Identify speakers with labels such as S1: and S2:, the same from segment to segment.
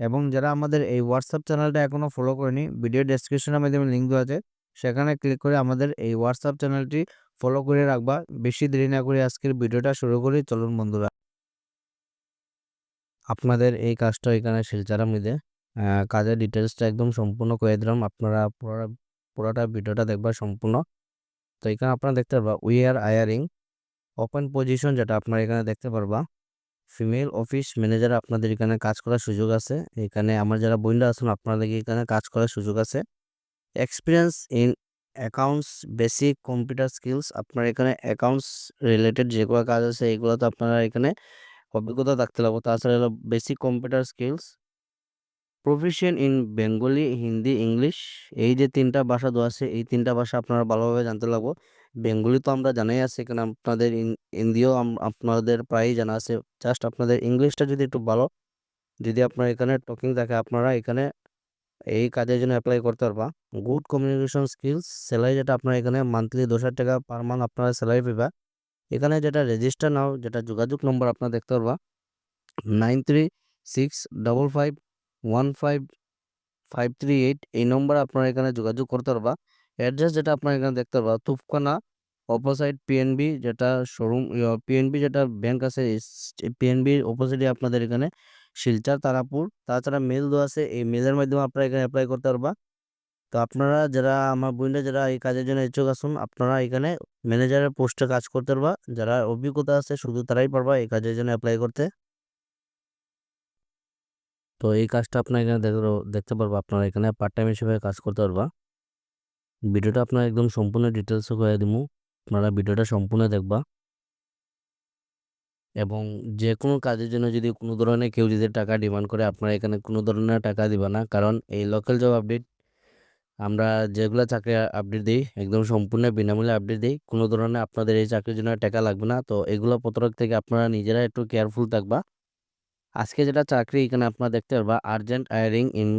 S1: এবং যারা আমাদের এই হোয়াটসঅ্যাপ চ্যানেলটা এখনও ফলো করেনি ভিডিও ডেসক্রিপশনের মাধ্যমে লিঙ্ক দেওয়া আছে সেখানে ক্লিক করে আমাদের এই হোয়াটসঅ্যাপ চ্যানেলটি ফলো করে রাখবা। বেশি দেরি না করে আজকের ভিডিওটা শুরু করি চলুন বন্ধুরা। আপনাদের এই কাজটা এখানে শিলচারা মধ্যে আহ, কাজের ডিটেলসটা একদম সম্পূর্ণ করে দিলাম। আপনারা পুরো পুরোটা ভিডিওটা দেখবা সম্পূর্ণ। তো এখানে আপনারা দেখতে পারবা we are hiring open position যেটা আপনারা এখানে দেখতে পারবা। ফিমেল অফিস ম্যানেজার আপনাদের এখানে কাজ করার সুযোগ আছে। এখানে আমার যারা বইনরা আছেন আপনাদের এখানে কাজ করার সুযোগ আছে। Experience in accounts basic computer skills আপনার এখানে অ্যাকাউন্টস রিলেটেড যেগুলো কাজ আছে এগুলো তো আপনারা এখানে অভিজ্ঞতা থাকতে লাগবে তাছাড়া হলো basic computer skills profession in Bengali Hindi English এই যে তিনটা ভাষা দেওয়া আছে, এই তিনটা ভাষা আপনারা ভালোভাবে জানতে লাগবো বেঙ্গলি তো আমরা জানাই আছে এখানে আপনাদের হিন্দিও আপনাদের প্রায়ই জানা আছে। জাস্ট আপনাদের ইংলিশটা যদি একটু ভালো, যদি আপনার এখানে টকিং থাকে, আপনারা এখানে এই কাজের জন্য অ্যাপ্লাই করতে পারবা। গুড কমিউনিকেশন স্কিলস স্যালারি যেটা আপনার এখানে মান্থলি দশ হাজার টাকা পার মান্থ আপনারা স্যালারি পাবা এখানে যেটা রেজিস্টার নাও, যেটা যোগাযোগ নম্বর আপনারা দেখতে পারবা। Nine three six double five one five five three eight এই নম্বরে আপনারা এখানে যোগাযোগ করতে পারবা। অ্যাড্রেস যেটা আপনারা এখানে দেখতে পারবা, তুফখানা অপোসাইড পিএনবি যেটা শোরুম পিএনবি যেটা ব্যাংক আছে পিএনবির অপোজিটে আপনাদের এখানে শিলচর, তারাপুর। তাছাড়া মেল দেওয়া আছে, এই মেলের মাধ্যমে আপনারা এখানে অ্যাপ্লাই করতে পারবা। তো আপনারা যারা, আমার বোনরা যারা এই কাজের জন্য ইচ্ছুক আসুন আপনারা এখানে ম্যানেজারের পোস্টে কাজ করতে পারবা। যারা অভিজ্ঞতা আছে, শুধু তারাই পারবা এই কাজের জন্য অ্যাপ্লাই করতে। তো এই কাজটা আপনারা এখানে দেখ- দেখতে পারবা, আপনারা এখানে পার্ট টাইম হিসেবে কাজ করতে পারবা। ভিডিওটা আপনার একদম সম্পূর্ণ ডিটেলসে করে দিব আপনারা ভিডিওটা সম্পূর্ণ দেখবা। এবং যে কোনো কাজের জন্য যদি কোনো ধরনের কেউ যদি টাকা ডিমান্ড করে, আপনারা এখানে কোনো ধরনের টাকা দিবা না। কারণ এই লোকাল জব আপডেট আমরা যেগুলো চাকরি আপডেট দিই, একদম সম্পূর্ণ বিনামূল্যে আপডেট দিই, কোনো ধরনের আপনাদের এই চাকরির জন্য টাকা লাগবে না। তো এগুলো প্রতরক থেকে আপনারা নিজেরা একটু কেয়ারফুল থাকবা। আজকে যেটা চাকরি এখানে আপনারা দেখতে পারবা urgent hiring in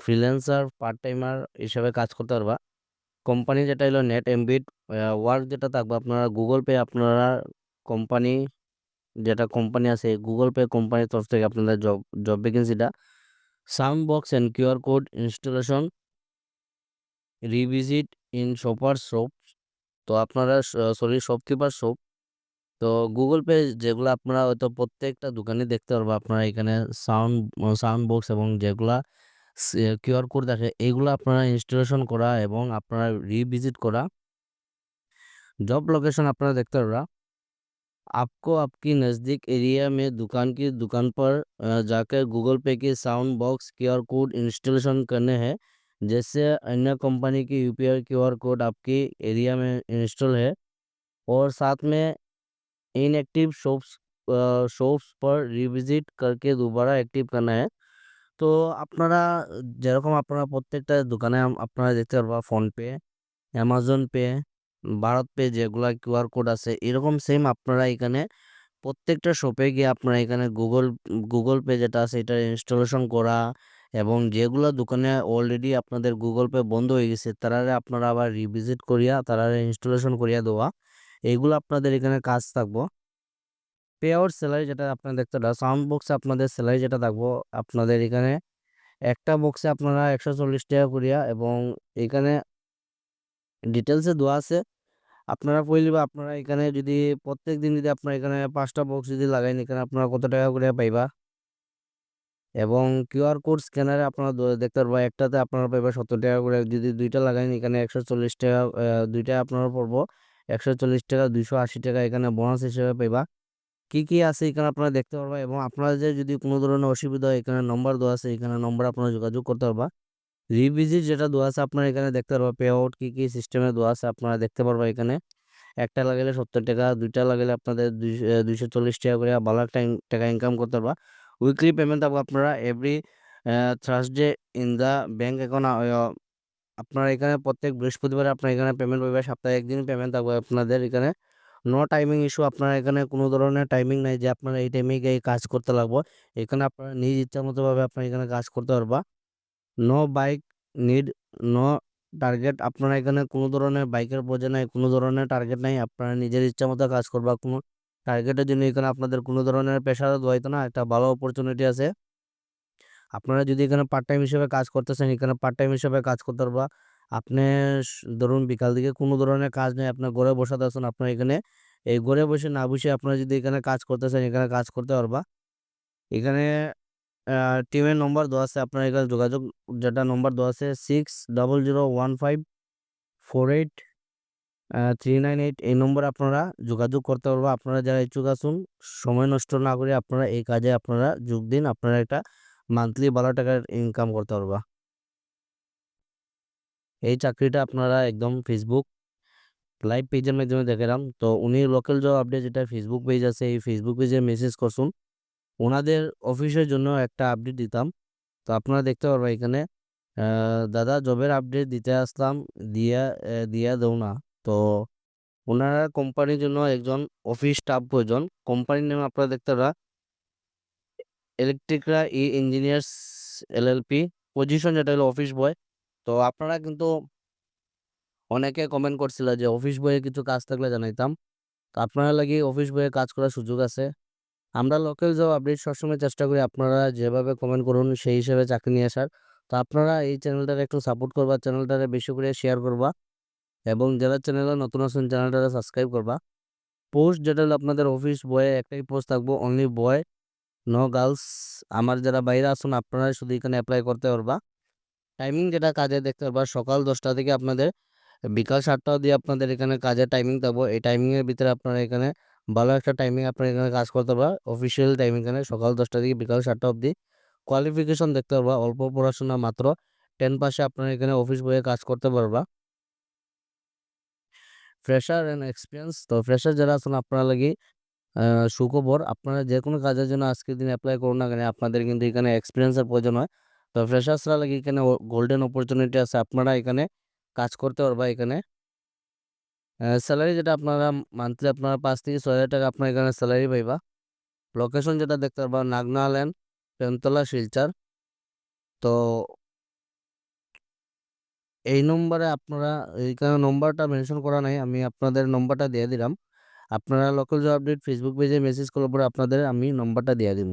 S1: freelancer part timer হিসাবে কাজ করতে পারবা। কোম্পানি যেটা হলো নেট এমবিট ওয়ার্ক যেটা থাকবে, আপনারা গুগল পে, আপনারা কোম্পানি যেটা কোম্পানি আছে, গুগল পে কোম্পানির তরফ থেকে আপনাদের job job ভ্যাকেন্সিটা sound box and QR code installation revisit in shopper shop তো আপনারা সরি শপকিপার শপ তো গুগল পে যেগুলো আপনারা হয়তো প্রত্যেকটা দোকানে দেখতে পারব, আপনারা এখানে সাউন্ড সাউন্ড বক্স এবং যেগুলা কিউআর কোড দেখে এইগুলো আপনারা ইনস্টলেশন করা এবং আপনারা রিভিজিট করা जॉब लोकेशन अपना देखते रहा आपको आपकी नज़दीक एरिया में दुकान की दुकान पर अ, जाकर गूगल पे की sound box QR code installation करने हैं जैसे अन्य कंपनी की यूपीआई क्यूआर कोड आपकी एरिया में इंस्टॉल है और साथ में इनएक्टिव शॉप्स शॉप्स पर रिविजिट करके दोबारा एक्टिव करना है তো আপনারা, যেরকম আপনারা প্রত্যেকটা দোকানে আপনারা দেখতে পারবা PhonePe Amazon Pay, Bharat pay যেগুলা কিউআর কোড আছে, এরকম সেম আপনারা এখানে প্রত্যেকটা শপে গিয়ে আপনারা এখানে গুগল গুগল পে যেটা আছে এটা ইনস্টলেশন করা এবং যেগুলো দোকানে অলরেডি আপনাদের গুগল পে বন্ধ হয়ে গেছে, তারা আপনারা আবার রিভিজিট করিয়া, তারা ইনস্টলেশন করিয়া দেওয়া এইগুলো আপনাদের এখানে কাজ থাকব। পে আউট স্যালারি যেটা আপনারা দেখতে পারেন সাউন্ড বক্সে আপনাদের স্যালারি যেটা থাকব, আপনাদের এখানে একটা বক্সে আপনারা একশো চল্লিশ টাকা করিয়া এবং এখানে ডিটেলসে দেওয়া আছে। আপনারা পইলে বা আপনারা এখানে যদি প্রত্যেক দিন যদি আপনারা এখানে পাঁচটা বক্স যদি লাগাইন, এখানে আপনারা কত টাকা করে পাইবা? এবং কিউআর কোড স্ক্যানারে আপনারা দেখতে পারবা, একটাতে আপনারা পাইবা সত্তর টাকা করে। যদি দুইটা লাগাইন, এখানে একশো চল্লিশ টাকা দুইটা আপনারা পড়ব, একশো চল্লিশ টাকা, দুইশো আশি টাকা এখানে বোনাস হিসেবে পাইবা। কি কি আছে এখানে আপনারা দেখতে পারবা এবং আপনাদের যদি কোনো ধরনের অসুবিধা হয়, এখানে নম্বর দেওয়া আছে, এখানে নম্বর আপনারা যোগাযোগ করতে পারবা। রিভিজিট যেটা দেওয়া আছে, আপনারা এখানে দেখতে পারবা। পে আউট কী কী সিস্টেমে দেওয়া আছে, আপনারা দেখতে পারবা এখানে। একটা লাগালে সত্তর টাকা, দুইটা লাগাইলে আপনাদের দুইশো চল্লিশ টাকা করে ভালো একটা টাকা ইনকাম করতে পারবা। উইকলি পেমেন্ট পাবো আপনারা every Thursday in the bank account আপনারা এখানে প্রত্যেক বৃহস্পতিবারে আপনার এখানে পেমেন্ট পাবে সপ্তাহে একদিন পেমেন্ট থাকবে আপনাদের এখানে নো টাইমিং ইস্যু আপনার এখানে কোনো ধরনের টাইমিং নাই যে আপনার এই টাইমে এই কাজ করতে লাগবো। এখানে আপনার নিজ ইচ্ছা মতো ভাবে আপনার এখানে কাজ করতে পারবা। No bike need no target আপনার এখানে কোনো ধরনের বাইকের প্রয়োজন নাই, কোনো ধরনের টার্গেট নাই, আপনারা নিজের ইচ্ছা মতো কাজ করবা। কোনো টার্গেটের জন্য এখানে আপনাদের কোনো ধরনের প্রেশার দোয়াইতো না, একটা ভালো অপরচুনিটি আছে। আপনারা যদি এখানে পার্ট টাইম হিসেবে কাজ করতেছেন, এখানে পার্ট টাইম হিসেবে কাজ করতে পারবা। আপনি ধরুন বিকাল দিকে কোনো ধরনের কাজ নেই আপনার ঘরে বসাতে আছেন আপনার এখানে, এই ঘরে বসে না বসে আপনারা যদি এখানে কাজ করতে চান, এখানে কাজ করতে পারবা। এখানে টিমের নম্বর দেওয়া আছে, আপনার এখানে যোগাযোগ, যেটা নম্বর দেওয়া আছে six double zero one five four eight three nine eight এই নম্বরে আপনারা যোগাযোগ করতে পারবা। আপনারা যারা ইচ্ছুক আসুন, সময় নষ্ট না করে আপনারা এই কাজে আপনারা যোগ দিন, আপনারা একটা মান্থলি বারো টাকার ইনকাম করতে পারবা। এই চাকরিটা আপনারা একদম ফেসবুক লাইভ পেজের মাধ্যমে দেখলাম তো উনি লোকাল জব আপডেট যেটা ফেসবুক পেজ আছে, এই ফেসবুক পেজে মেসেজ করছুন ওনাদের অফিসের জন্য একটা আপডেট দিতাম। তো আপনারা দেখতে পারবা এখানে দাদা জবের আপডেট দিতে আসলাম, দিয়া দিয়া দেও না। তো ওনারা কোম্পানির জন্য একজন অফিস স্টাফ প্রয়োজন। কোম্পানির নাম আপনারা দেখতে পারা ইলেকট্রিকরা ই ইঞ্জিনিয়ার্স এলএলপি পজিশন যেটা হলো অফিস বয় তো আপনারা কিন্তু অনেকে কমেন্ট করছিল যে, অফিস বয়ে কিছু কাজ থাকলে জানাইতাম। তো আপনারা লাগি অফিস বয়ে কাজ করার সুযোগ আছে। আমরা লোকাল জব আপডেট সবসময় চেষ্টা করি আপনারা যেভাবে কমেন্ট করুন, সেই হিসেবে চাকরি নিয়ে আসার। তো আপনারা এই চ্যানেলটাকে একটু সাপোর্ট করবা চ্যানেলটাকে বেশি করে শেয়ার করবা এবং যারা চ্যানেলে নতুন আছেন চ্যানেলটাকে সাবস্ক্রাইব করবা। পোস্ট যেটা আপনাদের অফিস বয়ে একটাই পোস্ট থাকব অনলি বয় নো গার্লস আমার যারা বাইরে আসুন আপনারা শুধু এখানে অ্যাপ্লাই করতে পারবা। টাইমিং যেটা কাজে দেখতে পারবা, সকাল দশটা থেকে আপনাদের, বিকাল সাতটা অবধি আপনাদের এখানে কাজের টাইমিং দেবো। এই টাইমিংয়ের ভিতরে আপনারা এখানে ভালো একটা টাইমিং আপনারা এখানে কাজ করতে পারবা অফিসিয়াল টাইমিং এখানে সকাল দশটা থেকে বিকাল সাতটা অবধি। কোয়ালিফিকেশন দেখতে পারবা, অল্প পড়াশোনা মাত্র টেন পাসে আপনারা এখানে অফিস বয়ে কাজ করতে পারবা। ফ্রেশার অ্যান্ড এক্সপিরিয়েন্স তো ফ্রেশার যারা আছেন আপনারা লাগি সুখবর, আপনারা যে কোনো কাজের জন্য আজকের দিন অ্যাপ্লাই করুন না কেন, আপনাদের কিন্তু এখানে এক্সপিরিয়েন্সের প্রয়োজন হয়। তো ফ্রেশার্সরা লাগি এখানে গোল্ডেন অপরচুনিটি আছে। আপনারা এখানে কাজ করতে পারবা এখানে। স্যালারি যেটা আপনারা মান্থলি আপনারা পাঁচ থেকে ছয় হাজার টাকা আপনার এখানে স্যালারি পাইবা। লোকেশন যেটা দেখতে পারবা, নাগনা ল্যান্ড প্রেমতলা, শিলচার। তো এই নম্বরে আপনারা এইখানে নম্বরটা মেনশন করা নাই, আমি আপনাদের নম্বরটা দিয়ে দিলাম। আপনারা লোকাল জব আপডেট ফেসবুক পেজে মেসেজ করার পরে আপনাদের আমি নম্বরটা দিয়ে দিব।